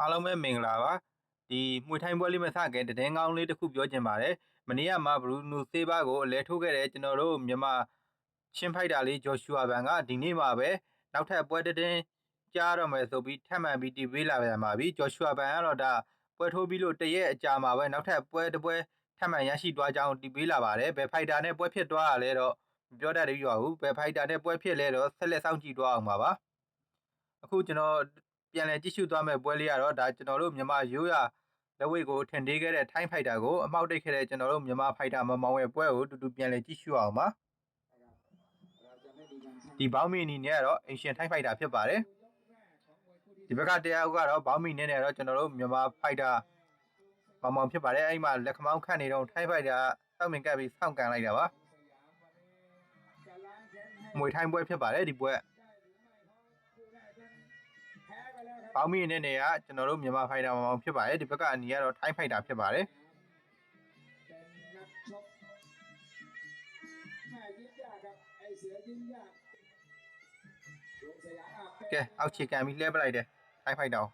အားလုံးပဲမင်္ဂလာပါဒီမှွေထိုင်းပွဲလေးမစခင်တည်င်းကောင်းလေးတစ်ခုပြောချင်ပါတယ်မနေ့ကမှဘရူနူဆေးဘာကိုအလဲထိုးခဲ့တဲ့ကျွန်တော်တို့မြန်မာချင်းဖိုက်တာလေးဂျော်ရှူအာဘန်ကဒီနေ့မှပဲနောက်ထပ်ပွဲတည်င်းကြားတော့မယ်ဆိုပြီးထပ်မံပြီးတီးပေးလာပြန်ပါပြီဂျော်ရှူအာဘန်ကတော့ဒါပွဲထိုးပြီးလို့တရက်အကြာမှာပဲနောက်ထပ်ပွဲတစ်ပွဲထပ်မံရရှိသွားကြောင်းတီးပေးလာပါတယ်ဘယ်ဖိုက်တာနဲ့ပွဲဖြစ်သွားတာလဲတော့မပြောတတ်သေးပါဘူးဘယ်ဖိုက်တာနဲ့ပွဲဖြစ်လဲတော့ဆက်လက်စောင့်ကြည့်သွားအောင်ပါပါအခုကျွန်တော် ပြန်လည်ကြည့်ရှုသွားမယ့်ပွဲလေးကတော့ဒါကျွန်တော်တို့မြန်မာရိုးရလက်ဝိတ်ကိုထင်သေးခဲ့တဲ့ထိုင်းဖိုက်တာကိုအမောက်တိတ်ခဲ့တဲ့ကျွန်တော်တို့မြန်မာဖိုက်တာမမောင်ရဲ့ပွဲကိုတူတူပြန်လည်ကြည့်ရှုအောင်ပါဒီဘောင်းမီနီနဲ့ကတော့အင်ရှင်ထိုင်းဖိုက်တာဖြစ်ပါတယ်ဒီဘက်ကတရားဥကတော့ဘောင်းမီနဲ့နဲ့တော့ကျွန်တော်တို့မြန်မာဖိုက်တာမမောင်ဖြစ်ပါတယ်အဲ့မှာလက်ခမောင်းခတ်နေတော့ထိုင်းဖိုက်တာစောက်မင်ကပ်ပြီးစောင့်ကန်လိုက်တာပါမွေထိုင်းပွဲဖြစ်ပါတယ်ဒီပွဲ ။ဘောင်းမီနဲ့နေကကျွန်တော်တို့မြန်မာဖိုင်တာမောင်ဖြစ်ပါတယ်ဒီဘက်ကအနီကတော့ထိုင်းဖိုင်တာဖြစ်ပါတယ်။ကဲအောက်ခြေကန်ပြီးလှဲပလိုက်တယ်ထိုင်းဖိုက်တောင်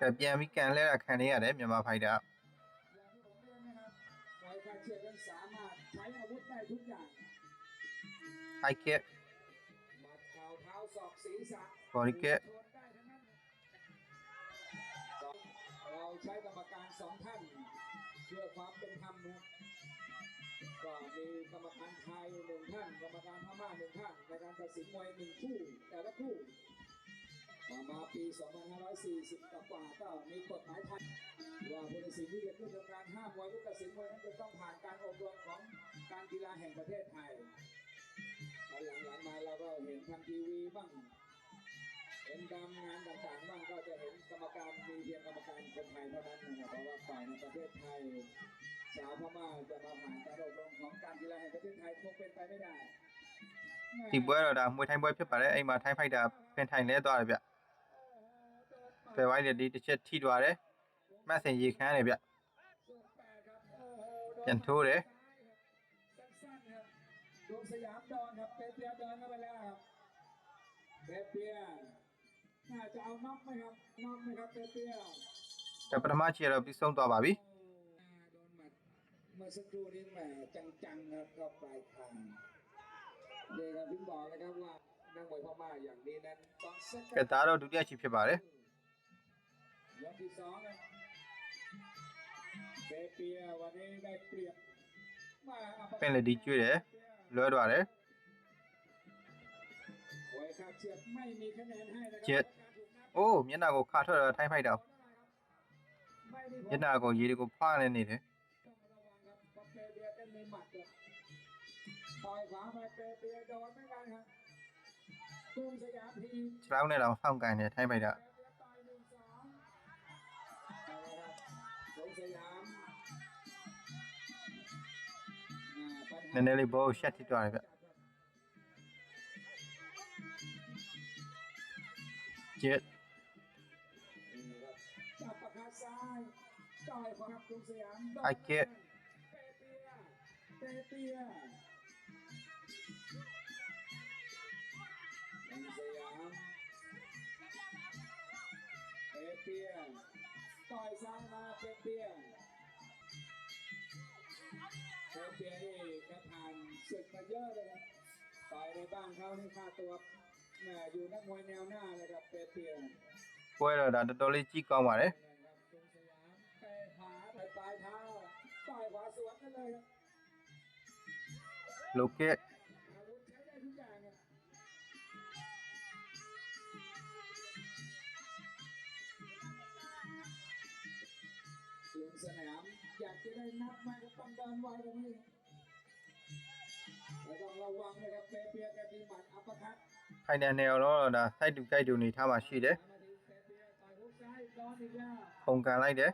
ကဲပြန်ပြီးကန်လှဲတာခံနေရတယ်မြန်မာဖိုက်တာ ไยเกะบอลเกะเราใช้กรรมการสองท่านเพื่อความเป็นธรรมนะก็มีกรรมการไทยหนึ่งท่าน กรรมการพม่าหนึ่งท่านในการตัดสินมวยหนึ่งคู่ แต่ละคู่มาปี 2540 กว่าก็มีกฎหมายไทยว่าผู้ตัดสินที่จะขึ้นทำการห้ามมวยผู้ตัดสินมวยนั้นจะต้องผ่านการอบรมของการกีฬาแห่งประเทศไทย แล้วหลังๆมาเราก็เห็นทางทีวีบ้างเห็นตามงานต่างๆบ้างก็จะเห็นกรรมการมีเพียงกรรมการคนไทยเท่านั้นนะครับเพราะว่าฝ่ายในประเทศไทย สาวพม่าจะมาผ่านการอบรมของการกีฬาแห่งประเทศไทยคงเป็นไปไม่ได้ ဒီပွဲတော့ဒါမွေထိုင်းပွဲဖြစ်ပါတယ်အဲ့မှာထိုင်းဖိုက်တာဖင်ထိုင်လဲသွားတယ်ဗျဖယ်ဝိုင်းလက်ဒီတစ်ချက်ထိသွားတယ်မတ်စင်ရေခမ်းတယ်ဗျပြန်ထိုးတယ် สั้นๆครับ ดวงสยามดอนครับเปเปียเดินเข้าไปแล้วครับเปเปียน่าจะเอาน็อกไหมครับน็อกไหมครับเปเปีย ဒါပထမခြေတော့ပြီးဆုံးသွားပါပြီ โดนหมัดเมื่อสักครู่นี้แหมจังๆครับก็ปลายทางนี่ครับถึงบอกนะครับว่านักมวยพม่าอย่างนี้นั้นต้องเซ็ต ကဲဒါတော့ဒုတိယခြေဖြစ်ပါတယ် ยกที่สองครับเปเปียวันนี้ได้เปรียบมาอัป ပင်လက်ဒီကျွေးတယ် လွဲသွားတယ်ကျက်အိုးမျက်နှာကိုခါထွက်တော့ထိုင်းဖိုက်တော့မျက်နှာကိုရေတွေကိုဖားနေနေတယ်ခြေောင်းနဲ့တော့ဖောက်ကန်နေထိုင်းဖိုက်တော့ Neneli bo shat itu ada. Chết. Ai chết. Tepia, tỏi. องเอาละครับตุ้มสยามอ่าปัญหา နည်းနည်းလေးဘောကိုရှက်ထိသွားတယ်ဗျကျက် จับประคาซ้ายต่อยขวาครับกรุงสยาม ไอ้เจ๊ะ เปเปียเปเปียกรุงสยามเปเปียต่อยซ้ายมาเปเปียเปเปียนี่กระผ่านศึกมาเยอะเลยครับต่อยในบ้านเขานี่ค่าตัวแหม่อยู่นักมวยแนวหน้าเลยครับเปเปีย ပွဲတော့ဒါတော်တော်လေးကြီးကောင်းပါတယ် กรุงสยามเตะขวาไปปลายเท้าต่อยขวาสวนกันเลยครับ လိုက อยากจะได้นับไหมก็ต้องเดินไวกว่านี้แต่ต้องระวังนะครับเปเปียแกมีหมัดอัปเปอร์คัต ဖိုင်နယ်နယ်တော့ဒါစိုက်တူကြိုက်တူနေထားမှရှိတယ် มาถึงเปเปียต่อยฮุกซ้ายโดนอีกแล้ว ပုံကန်လိုက်တယ်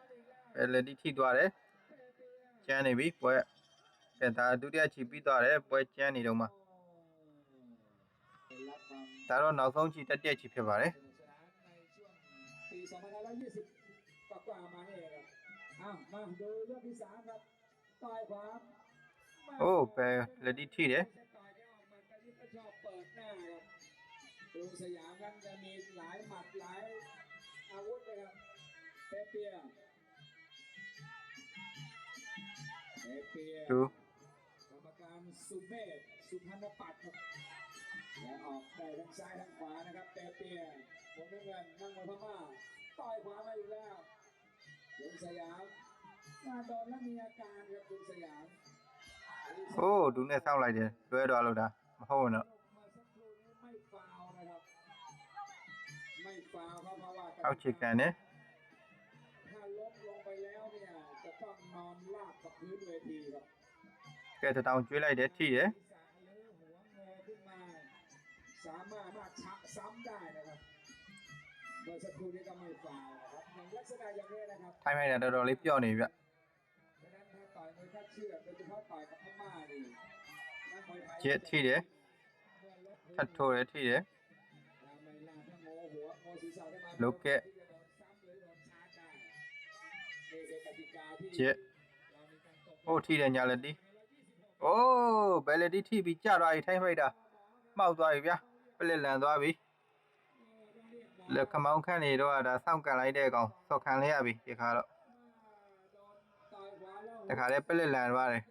ပဲလက်ဒီထိသွားတယ် เปเปีย ကျန်းနေပြီပွဲကဲဒါဒုတိယခြေပြီးသွားတယ်ပွဲကျန်းနေတော့မှ รับความ ဒါတော့နောက်ဆုံးခြေတက်တဲ့ခြေဖြစ်ပါတယ် สนุกสนานในช่วงปี 2520 กว่าๆมาเนี่ยครับ โอ้ไปเลดี้ที่เด้ลุงสยามนั้นจะมีหลายหมัดหลายอาวุธเลยครับเปเปียเปเปียกรรมการสุเมธสุพรรณปัตครับออกได้ทั้งซ้ายทั้งขวานะครับเปเปียมุมเงินนั่งบนพม่าต่อยขวามาอีกแล้ว คุณสยามมาตอนแล้วมีอาการครับคุณสยาม Ô, đúng là sao lại nhỉ? Đuôi đỏ lâu đã. Mà hô nữa. ไม่ฟาวนะครับ ไม่ฟาวรัเพราะว่า Sao chỉ cả nhé? ถ้าล้มลงไปแล้วเนี่ยจะต้องนอนราบกับพื้นเวทีครับ Kể thật าวช่วยอะไรเด็ thi đấy. ศีรษะหรือหัวงอขึ้นมา สามารถมาชักซ้ำได้นะครับเมื่อสักครู่นี้ก็ไม่ฟาวนะครับ ထိုင်းမိုက်တာတော်တော်လေးပျော့နေပြီဗျကျက်ထိတယ်ထတ်ထိုးတယ်ထိတယ်လုတ်ကက်ကျက်ဟိုထိတယ်ညာလက်တီအိုးဘယ်လက်တီထိပြီးကြသွားပြီထိုင်းမိုက်တာမှောက်သွားပြီဗျပလက်လန်သွားပြီ ခမောင်းခန့်နေတော့ဒါစောင့်ကန်လိုက်တဲ့ကောင်စော့ခံလိုက်ရပြီဒီခါတော့တခါလဲပက်လက်လန်သွားတယ်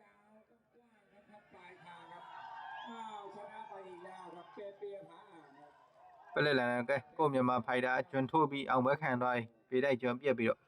ပလက်လန်ကဲကိုမြန်မာဖိုက်တာအကျွန်းထိုးပြီးအောင်ဘက်ခံသွားပြီးဘေးတိုက်ကျွန်းပြက်ပြီးတော့